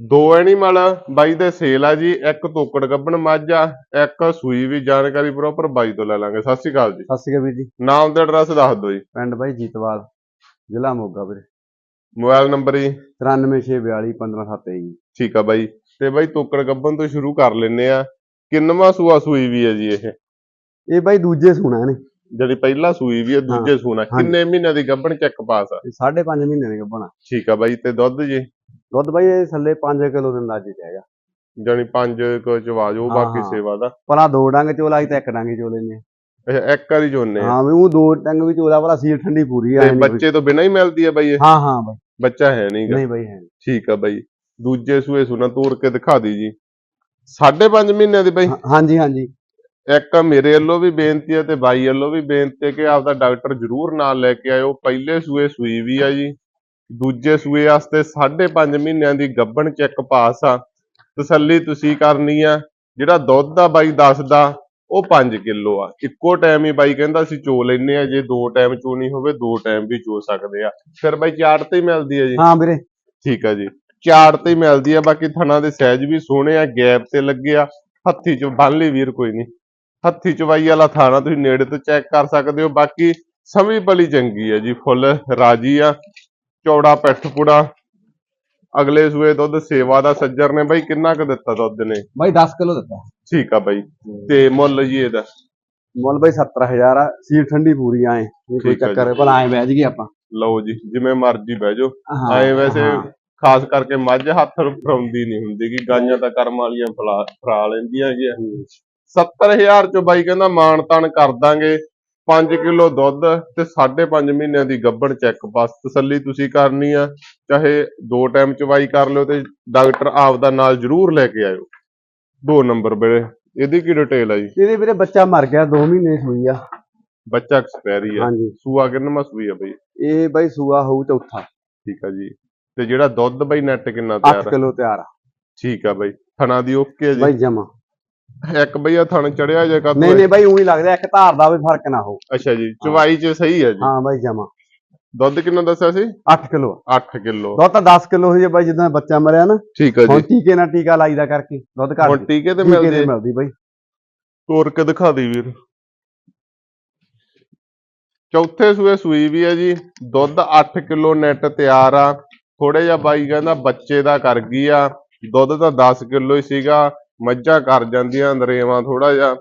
ਦੋ ਐਨੀਮਲ ਬਾਈ ਦੇ ਸੇਲ ਆ ਜੀ ਇੱਕ ਤੋਕੜ ਗੱਬਣ ਮੱਝ ਆ ਇੱਕ ਸੂਈ ਵੀ ਜਾਣਕਾਰੀ ਪ੍ਰੋਪਰ ਬਾਈ ਤੋਂ ਲੈ ਲਾਂਗੇ। ਸਤਿ ਸ਼੍ਰੀ ਅਕਾਲ ਜੀ। ਸਤਿ ਸ਼੍ਰੀ ਅਕਾਲ ਵੀਰ ਜੀ। ਨਾਮ ਤੇ ਐਡਰੈਸ ਦੱਸ ਦਿਓ ਜੀ। ਪਿੰਡ ਬਾਈ ਜੀਤਵਾਲ ਜ਼ਿਲ੍ਹਾ ਮੋਗਾ ਵੀਰੇ। ਮੋਬਾਈਲ ਨੰਬਰ ਜੀ। 9364215723 ਜੀ ਠੀਕ ਆ ਬਾਈ। ਤੇ ਬਾਈ ਤੋਕੜ ਗੱਬਣ ਤੋਂ ਸ਼ੁਰੂ ਕਰ ਲੈਨੇ ਆ। ਕਿੰਨਵਾਂ ਸੂਆ ਸੂਈ ਵੀ ਹੈ ਜੀ ਇਹ? ਇਹ ਬਾਈ ਦੂਜੇ ਸੁਣਾ ਨੇ ਜਿਹੜੀ ਪਹਿਲਾ ਸੂਈ ਵੀ ਹੈ ਦੂਜੇ ਸੂਣਾ। ਕਿੰਨੇ ਮਹੀਨਿਆਂ ਦੀ ਗੱਬਣ ਚੈੱਕ ਪਾਸ ਆ? ਇਹ ਸਾਢੇ ਪੰਜ ਮਹੀਨੇ ਦੇ ਗੱਭਣਾ ਠੀਕ ਆ ਬਾਈ। ਤੇ ਦੁੱਧ ਜੀ? ਦੁੱਧ ਬਾਈ ਇਹ ਥੱਲੇ 5 ਕਿਲੋ ਦੇ ਅੰਦਾਜ਼ੇ ਚ ਹੈਗਾ। ਜਾਨੀ 5 ਕੁ ਚਵਾ ਜੋ ਹਾਂ, ਬਾਕੀ ਹਾਂ। ਸੇਵਾ ਦਾ। ਭਲਾ ਦੋ ਡੰਗ ਚੋਲਾ ਸੀ ਤੇ ਇੱਕ ਡੰਗ ਹੀ ਚੋਲੇ ਨੇ। ਅੱਛਾ ਇੱਕ ਵਾਰੀ ਆ। ਹਾਂ ਵੀ ਉਹ ਦੋ ਡੰਗ ਵੀ ਚੋਲਾ ਭਲਾ ਸੀਲ ਠੰਡੀ ਪੂਰੀ ਆ ਤੇ ਬੱਚੇ ਤੋਂ ਬਿਨਾਂ ਹੀ ਮਿਲਦੀ ਹੈ ਬਾਈ ਇਹ? ਹਾਂ ਹਾਂ ਬਾਈ। ਬੱਚਾ ਹੈ ਨਹੀਂਗਾ ਨਹੀਂ ਬਾਈ ਹੈ ਨੀ। ਠੀਕ ਆ ਬਾਈ। ਦੂਜੇ ਸੂਏ ਸੁਣਾ ਤੋੜ ਕੇ ਦਿਖਾ ਦੀ ਜੀ। ਸਾਢੇ ਪੰਜ ਮਹੀਨਿਆਂ ਦੀ ਬਾਈ। ਹਾਂ- ਹਾਂਜੀ ਹਾਂਜੀ। ਇੱਕ ਮੇਰੇ ਵੱਲੋਂ ਵੀ ਬੇਨਤੀ ਹੈ ਤੇ ਬਾਈ ਵੱਲੋਂ ਵੀ ਬੇਨਤੀ ਹੈ ਕਿ ਆਪਦਾ ਡਾਕਟਰ ਜ਼ਰੂਰ ਨਾਲ ਲੈ ਕੇ ਆਇਓ। ਪਹਿਲੇ ਸੂਏ ਸੂਈ ਵੀ ਆ ਜੀ। ਦੂਜੇ ਸੂਏ ਵਾਸਤੇ ਸਾਢੇ ਪੰਜ ਮਹੀਨਿਆਂ ਦੀ ਗੱਭਣ ਚੈੱਕ ਪਾਸ ਆ। ਤਸੱਲੀ ਤੁਸੀਂ ਕਰਨੀ ਆ ਜਿਹੜਾ ਦੁੱਧ ਆ ਬਾਈ ਦੱਸਦਾ ਉਹ 5 ਕਿਲੋ ਆ। ਇੱਕੋ ਟਾਈਮ ਹੀ ਬਾਈ ਕਹਿੰਦਾ ਅਸੀਂ ਚੋ ਲੈਨੇ ਆ ਜੇ ਦੋ ਟਾਈਮ ਚੋਣੀ ਹੋਵੇ ਦੋ ਟਾਈਮ ਵੀ ਚੋ ਸਕਦੇ ਆ। ਫਿਰ ਬਾਈ ਚਾਟ ਤੇ ਮਿਲਦੀ ਹੈ ਜੀ? ਹਾਂ ਵੀਰੇ। ਠੀਕ ਆ ਜੀ। ਚਾਰ ਤੇ ਮਿਲਦੀ ਆ ਬਾਕੀ ਥਣਾ ਦੇ ਸਾਈਜ਼ ਵੀ ਸੋਹਣੇ ਆ ਗੈਪ ਤੇ ਲੱਗੇ ਆ। ਹੱਥੀ ਚ ਬੰਨ ਲਈ ਵੀਰ ਕੋਈ ਨਹੀਂ। ਹੱਥੀ ਚਵਾਈ ਵਾਲਾ ਥਾਣਾ ਤੁਸੀਂ ਨੇੜੇ ਤੋਂ ਚੈੱਕ ਕਰ ਸਕਦੇ ਹੋ। ਬਾਕੀ ਸਮੀ ਬਲੀ ਚੰਗੀ ਆ ਜੀ ਫੁੱਲ ਰਾਜੀ ਆ। ਚੌੜਾ ਪਿੱਠ ਪੁੜਾ। ਅਗਲੇ ਸੂਏ ਦੁੱਧ ਸੇਵਾ ਦਾ ਸੱਜਰ ਨੇ। ਬਾਈ ਕਿੰਨਾ ਕੁ ਦਿੱਤਾ ਦੁੱਧ ਨੇ? ਬਾਈ 10 ਕਿਲੋ ਦਿੱਤਾ। ਠੀਕ ਆ ਬਾਈ। ਤੇ ਮੁੱਲ ਜੀ ਇਹਦਾ? ਮੁੱਲ ਬਾਈ 70000 ਆ। ਸੀਲ ਠੰਡੀ ਪੂਰੀ ਆਏ ਕੋਈ ਚੱਕਰ ਭਲਾ ਐ ਬਹਿ ਜਗੇ ਆਪਾਂ। ਲਓ ਜੀ ਜਿਵੇਂ ਮਰਜ਼ੀ ਬਹਿ ਜਾਓ। ਹਾਂ, ਐ ਵੈਸੇ ਹਾਂ। ਖਾਸ ਕਰਕੇ ਮੱਝ ਹੱਥ ਫਰਾਉਂਦੀ ਨਹੀਂ ਹੁੰਦੀ ਕਿ ਗਾਈਆਂ ਤਾਂ ਕਰਮ ਵਾਲੀਆਂ ਫਲਾ ਫਰਾ ਲੈਂਦੀਆਂ ਹੈਗੀਆਂ। 70000 ਚ ਬਾਈ ਕਹਿੰਦਾ ਮਾਣ ਤਾਣ ਕਰ ਦਾਂਗੇ। 5 ਕਿਲੋ ਦੁੱਧ ਤੇ 5.5 ਮਹੀਨਿਆਂ ਦੀ ਗੱਭਣ ਚੈੱਕ ਬਸ ਤਸੱਲੀ ਤੁਸੀਂ ਕਰਨੀ ਆ ਚਾਹੇ ਦੋ ਟਾਈਮ ਚਵਾਈ ਕਰ ਲਿਓ ਤੇ ਡਾਕਟਰ ਆਪ ਦਾ ਨਾਲ ਜ਼ਰੂਰ ਲੈ ਕੇ ਆਇਓ। ਦੋ ਨੰਬਰ ਵੇਲੇ ਇਹਦੀ ਕੀ ਡਿਟੇਲ ਆ ਜੀ? ਇਹਦੇ ਵੀਰੇ ਬੱਚਾ ਮਰ ਗਿਆ 2 ਮਹੀਨੇ ਸੂਈ ਆ। ਬੱਚਾ ਐਕਸਪਾਇਰੀ ਆ। ਹਾਂਜੀ। ਸੂਆ ਕਿੰਨਾ ਸੂਈ ਆ ਬਈ? ਇਹ ਬਾਈ ਸੂਆ ਹੋਊ ਚੌਥਾ। ਠੀਕ ਆ ਜੀ। ਤੇ ਜਿਹੜਾ ਦੁੱਧ ਬਈ ਨੈਟ ਕਿੰਨਾ 8 ਤਿਆਰ ਆ? ਕਿਲੋ ਤਿਆਰ ਆ। ਠੀਕ ਆ ਬਈ। ਥਣਾ ਦੀ ਓਕੇ ਆ ਜੀ? ਬਾਈ ਜਮਾ। ਇੱਕ ਬਈਆ ਥਣ ਚੜਿਆ ਜੇ ਕਦ ਨਹੀਂ ਨਹੀਂ ਬਾਈ ਉਹੀ ਲੱਗਦਾ ਇੱਕ ਧਾਰ ਦਾ ਵੀ ਫ਼ਰਕ ਨਾ ਹੋ ਅੱਛਾ ਜੀ ਚਵਾਈ ਚ ਸਹੀ ਹੈ ਜੀ। ਹਾਂ ਬਾਈ ਜਮਾ। ਦੁੱਧ ਕਿੰਨਾ ਦੱਸਿਆ ਸੀ? 8 ਕਿਲੋ। 8 ਕਿਲੋ। ਦੁੱਧ ਤਾਂ 10 ਕਿਲੋ ਹੋਈ ਆ ਬਾਈ ਜਦੋਂ ਬੱਚਾ ਮਰਿਆ ਨਾ। ਠੀਕ ਹੈ ਹੁਣ ਜੀ ਟੀਕੇ ਨਾਲ ਟੀਕਾ ਲਾਈਦਾ ਕਰਕੇ ਦੁੱਧ ਘੱਟ ਹੁਣ ਟੀਕੇ ਤੇ ਟੀਕੇ ਮਿਲਦੇ। ਤੇ ਮਿਲਦੀ ਬਾਈ। ਤੋਰ ਕੇ ਦਿਖਾ ਦੀ ਵੀਰ। ਚੌਥੇ ਸੂਏ ਸੂਈ ਵੀ ਹੈ ਜੀ। ਦੁੱਧ 8 ਕਿਲੋ ਨੈਟ ਤਿਆਰ ਆ। ਥੋੜੇ ਜਿਹਾ ਬਾਈ ਕਹਿੰਦਾ ਬੱਚੇ ਦਾ ਕਰ ਗਈ ਆ। ਦੁੱਧ ਤਾਂ 10 ਕਿਲੋ ਹੀ ਸੀਗਾ। ਮੱਝਾਂ ਕਰ ਜਾਂਦੀਆਂ ਨਰੇਵਾ ਥੋੜਾ ਜਿਹਾ,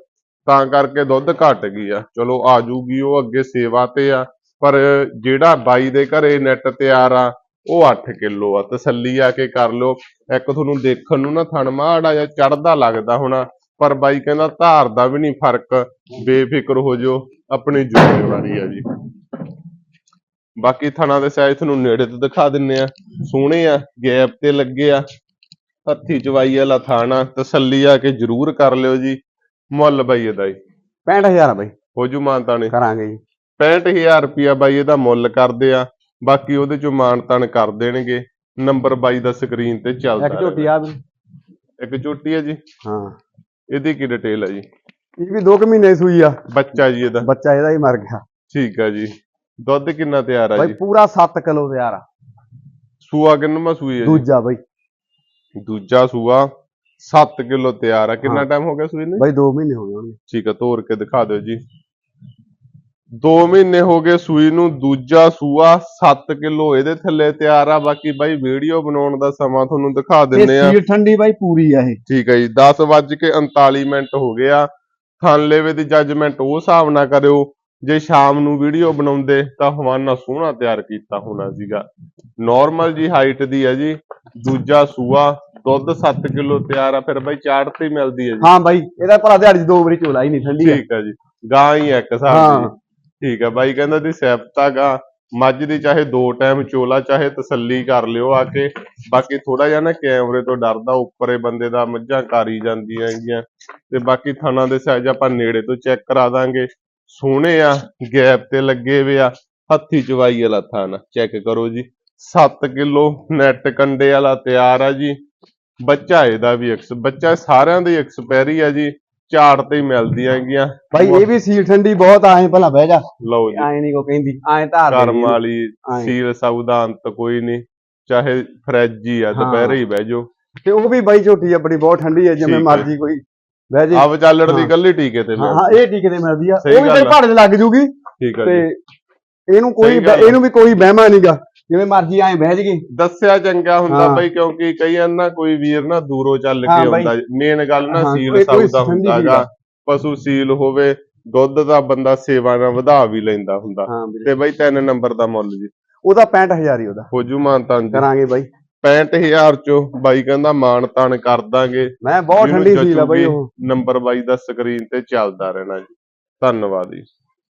ਤਾਂ ਕਰਕੇ ਦੁੱਧ ਘਟ ਗਈ ਆ। ਚਲੋ ਆ ਜੂਗੀ ਉਹ, ਅੱਗੇ ਸੇਵਾ ਤੇ ਆ। ਪਰ ਜਿਹੜਾ ਬਾਈ ਦੇ ਘਰੇ ਨੈਟ ਤਿਆਰ ਆ, ਉਹ 8 ਕਿਲੋ ਆ। ਤਸੱਲੀ ਆ ਕੇ ਕਰ ਲਓ। ਇੱਕ ਤੁਹਾਨੂੰ ਦੇਖਣ ਨੂੰ ਨਾ ਥਣ ਮਾੜਾ ਜਿਹਾ ਚੜਦਾ ਲੱਗਦਾ ਹੋਣਾ, ਪਰ ਬਾਈ ਕਹਿੰਦਾ ਧਾਰ ਦਾ ਵੀ ਨਹੀਂ ਫ਼ਰਕ। ਬੇਫਿਕਰ ਹੋ ਜਿਓ, ਆਪਣੀ ਜ਼ਿੰਮੇਵਾਰੀ ਆ ਜੀ। ਬਾਕੀ ਥਣਾ ਦੇ ਸਾਈਜ਼ ਤੁਹਾਨੂੰ ਨੇੜੇ ਤੋਂ ਦਿਖਾ ਦਿੰਨੇ ਆ। ਸੋਹਣੇ ਆ ਗੈਪ ਤੇ ਲੱਗੇ ਆ। ਹੱਥੀ ਚਵਾਈ ਵਾਲਾ ਥਾਣਾ ਤਸੱਲੀ ਆ ਕੇ ਜ਼ਰੂਰ ਕਰ ਲਿਓ ਜੀ। ਮੁੱਲ ਬਾਈ ਇਹਦਾ ਜੀ। 65000 ਆ ਬਾਈ। ਹੋ ਜੂ ਮਾਨਤਾ ਨੇ। ਕਰਾਂਗੇ ਜੀ। 65000 ਰੁਪਿਆ ਬਾਈ ਇਹਦਾ ਮੁੱਲ ਕਰਦੇ ਆ। ਬਾਕੀ ਉਹਦੇ ਚੋਂ ਮਾਨਤਾਨ ਕਰ ਦੇਣਗੇ। ਨੰਬਰ ਬਾਈ ਦਾ ਸਕਰੀਨ ਤੇ ਚੱਲਦਾ ਇੱਕ ਝੋਟੀ ਆ ਵੀ। ਇੱਕ ਝੋਟੀ ਹੈ ਜੀ। ਹਾਂ। ਇਹਦੀ ਕੀ ਡਿਟੇਲ ਹੈ ਜੀ? ਇਹ ਵੀ 2 ਮਹੀਨੇ ਸੂਈ ਆ। ਬੱਚਾ ਜੀ ਇਹਦਾ। ਬੱਚਾ ਇਹਦਾ ਹੀ ਮਰ ਗਿਆ। ਠੀਕ ਆ ਜੀ। ਦੁੱਧ ਕਿੰਨਾ ਤਿਆਰ ਆ ਬਾਈ ਜੀ? ਪੂਰਾ 7 ਕਿਲੋ ਤਿਆਰ ਆ। ਸੂਆ ਕਿੰਨਾ ਸੂਈ ਹੈ ਜੀ? ਦੂਜਾ ਬਾਈ। ਦੂਜਾ ਸੂਆ 7 ਕਿਲੋ ਤਿਆਰ ਆ। ਕਿੰਨਾ। ਟਾਈਮ ਹੋ ਗਿਆ ਸੂਈ ਨੂੰ ਬਾਈ 2 ਮਹੀਨੇ ਹੋ ਗਏ ਹੋਣਗੇ। ਠੀਕ ਆ ਤੋੜ ਕੇ ਦਿਖਾ ਦਿਓ ਜੀ। 2 ਮਹੀਨੇ ਹੋ ਗਏ ਸੂਈ ਨੂੰ ਦੂਜਾ ਸੂਆ 7 ਕਿਲੋ ਇਹਦੇ ਥੱਲੇ ਤਿਆਰ ਆ। ਬਾਕੀ ਬਾਈ ਵੀਡੀਓ ਬਣਾਉਣ ਦਾ ਸਮਾਂ ਤੁਹਾਨੂੰ ਦਿਖਾ ਇਹ ਦਿੰਨੇ ਆ। ਸੀਲ ਠੰਡੀ ਬਾਈ ਪੂਰੀ ਆ ਇਹ। ਠੀਕ ਹੈ ਜੀ 10 ਵੱਜ ਕੇ 39 ਮਿੰਟ ਹੋ ਗਿਆ ਥਾਨਲੇਵੇ ਦੀ ਜੱਜਮੈਂਟ ਉਹ ਹਿਸਾਬ ਨਾਲ ਕਰਿਓ। ਜੇ ਸ਼ਾਮ ਨੂੰ ਵੀਡੀਓ ਬਣਾਉਂਦੇ ਤਾਂ ਹਵਾਨਾ ਸੋਹਣਾ ਤਿਆਰ ਕੀਤਾ ਹੋਣਾ ਸੀਗਾ। ਨਾਰਮਲ ਜੀ ਹਾਈਟ ਦੀ ਹੈ ਜੀ ਦੂਜਾ ਸੂਆ ਦੁੱਧ 7 ਕਿਲੋ ਤਿਆਰ ਆ ਫਿਰ ਬਾਈ ਚਾੜ ਤੇ ਮਿਲਦੀ ਹੈ ਜੀ। ਹਾਂ ਬਾਈ ਇਹਦਾ ਭਲਾ ਦਿਹਾੜੀ 'ਚ ਦੋ ਵਾਰੀ ਝੋਲਾ ਹੀ ਨਹੀਂ ਠੰਡੀ। ਠੀਕ ਹੈ ਜੀ ਗਾਂ ਹੀ ਇੱਕ ਹਿਸਾਬ ਹਾਂ। ਦੀ ਠੀਕ ਹੈ ਬਾਈ ਕਹਿੰਦਾ ਦੀ ਸਿਫਤਾ ਗਾ ਮੱਝ ਦੀ ਚਾਹੇ ਦੋ ਟਾਈਮ ਚੋਲਾ ਚਾਹੇ ਤਸੱਲੀ ਕਰ ਲਿਓ ਆ ਕੇ। ਬਾਕੀ ਥੋੜਾ ਜਿਹਾ ਨਾ ਕੈਮਰੇ ਤੋਂ ਡਰਦਾ ਉੱਪਰੇ ਬੰਦੇ ਦਾ ਮੱਝਾਂ ਕਾਰੀ ਜਾਂਦੀਆਂ ਹੈਗੀਆਂ। ਤੇ ਬਾਕੀ ਥਣਾ ਦੇ ਸਾਈਜ਼ ਆਪਾਂ ਨੇੜੇ ਤੋਂ ਚੈੱਕ ਕਰਾ ਦਾਂਗੇ। ਸੋਹਣੇ ਆ ਗੈਪ ਤੇ ਲੱਗੇ ਵੇ ਆ ਹੱਥੀ ਚਵਾਈ ਵਾਲਾ ਥਾਣਾ ਚੈੱਕ ਕਰੋ ਜੀ 7 ਕਿਲੋ ਨੈਟ ਕੰਡੇ ਵਾਲਾ ਤਿਆਰ ਆ ਜੀ ਬੱਚਾ ਇਹਦਾ ਵੀ ਐਕਸ ਬੱਚਾ ਸਾਰਿਆਂ ਦੀ ਐਕਸਪੈਰੀ ਆ ਜੀ ਝਾੜ ਤੇ ਹੀ ਮਿਲਦੀਆਂ ਹੈਗੀਆਂ ਬਾਈ ਇਹ ਵੀ ਸੀਲ ਠੰਡੀ ਬਹੁਤ ਆਏ ਭਲਾ ਬਹਿ ਜਾ ਲਓ ਜੀ ਐ ਨਹੀਂ ਕੋ ਕਹਿੰਦੀ ਐ ਧਾਰ ਕਰਮ। ਵਾਲੀ ਆਏਂ। ਸੀਲ ਸੌਦਾ ਅੰਤ ਕੋਈ ਨਹੀਂ ਚਾਹੇ ਫਰਿੱਜ ਹੀ ਆ। ਦੁਪਹਿਰੇ ਹੀ ਬਹਿ ਜਾਓ ਤੇ ਉਹ ਵੀ ਬਾਈ ਝੋਟੀ ਆਪਣੀ ਬਹੁਤ ਠੰਡੀ ਹੈ ਜਿਵੇਂ। ਮਰਜ਼ੀ ਕੋਈ ਬਹਿ ਜੇ। ਆ ਵਿਚਾਲੜ ਦੀ। ਕੱਲੀ ਟੀਕੇ ਤੇ ਹਾਂ ਇਹ ਟੀਕੇ ਤੇ ਮਿਲਦੀ ਆ। ਉਹ ਵੀ ਤੇ ਲੱਗ ਜੂਗੀ। ਠੀਕ ਆ ਤੇ ਜੀ ਇਹਨੂੰ ਕੋਈ। ਇਹਨੂੰ ਵੀ ਕੋਈ ਵਹਿਮਾ ਨਹੀਂਗਾ ਜਿਵੇਂ ਮਰਜ਼ੀ ਐ ਬਹਿ ਜਗੀ ਦੱਸਿਆ ਚੰਗਾ ਹੁੰਦਾ। ਬਈ ਕਿਉਂਕਿ ਕਈ ਵਾਰ ਨਾ ਕੋਈ ਵੀਰ ਨਾ ਦੂਰੋਂ ਚੱਲ ਕੇ। ਆਉਂਦਾ। ਮੇਨ ਗੱਲ ਨਾ ਸੀਲ ਸੌਦਾ ਠੰਡੀ ਹੁੰਦਾਗਾ ਪਸ਼ੂ ਸੀਲ ਹੋਵੇ ਦੁੱਧ ਦਾ ਬੰਦਾ ਸੇਵਾ ਨਾਲ ਵਧਾ ਵੀ ਲੈਂਦਾ ਹੁੰਦਾ। ਤੇ ਬਈ ਤਿੰਨ ਨੰਬਰ ਦਾ ਮੁੱਲ ਜੀ। ਉਹਦਾ 65000 ਹੀ ਉਹਦਾ। ਹੋਜੂ ਮਾਨਤਾਨ ਜੀ। ਕਰਾਂਗੇ ਬਾਈ। 65000 ਚੋਂ ਬਾਈ ਕਹਿੰਦਾ ਮਾਨ ਤਾਨ ਕਰ ਦਾਂਗੇ। ਮੈਂ ਬਹੁਤ ਠੰਡੀ ਸੀ ਲਾ ਬਾਈ ਉਹ। ਨੰਬਰ ਬਾਈ ਦਾ ਸਕਰੀਨ ਤੇ ਚੱਲਦਾ ਰਹਿਣਾ ਜੀ। ਧੰਨਵਾਦ ਜੀ।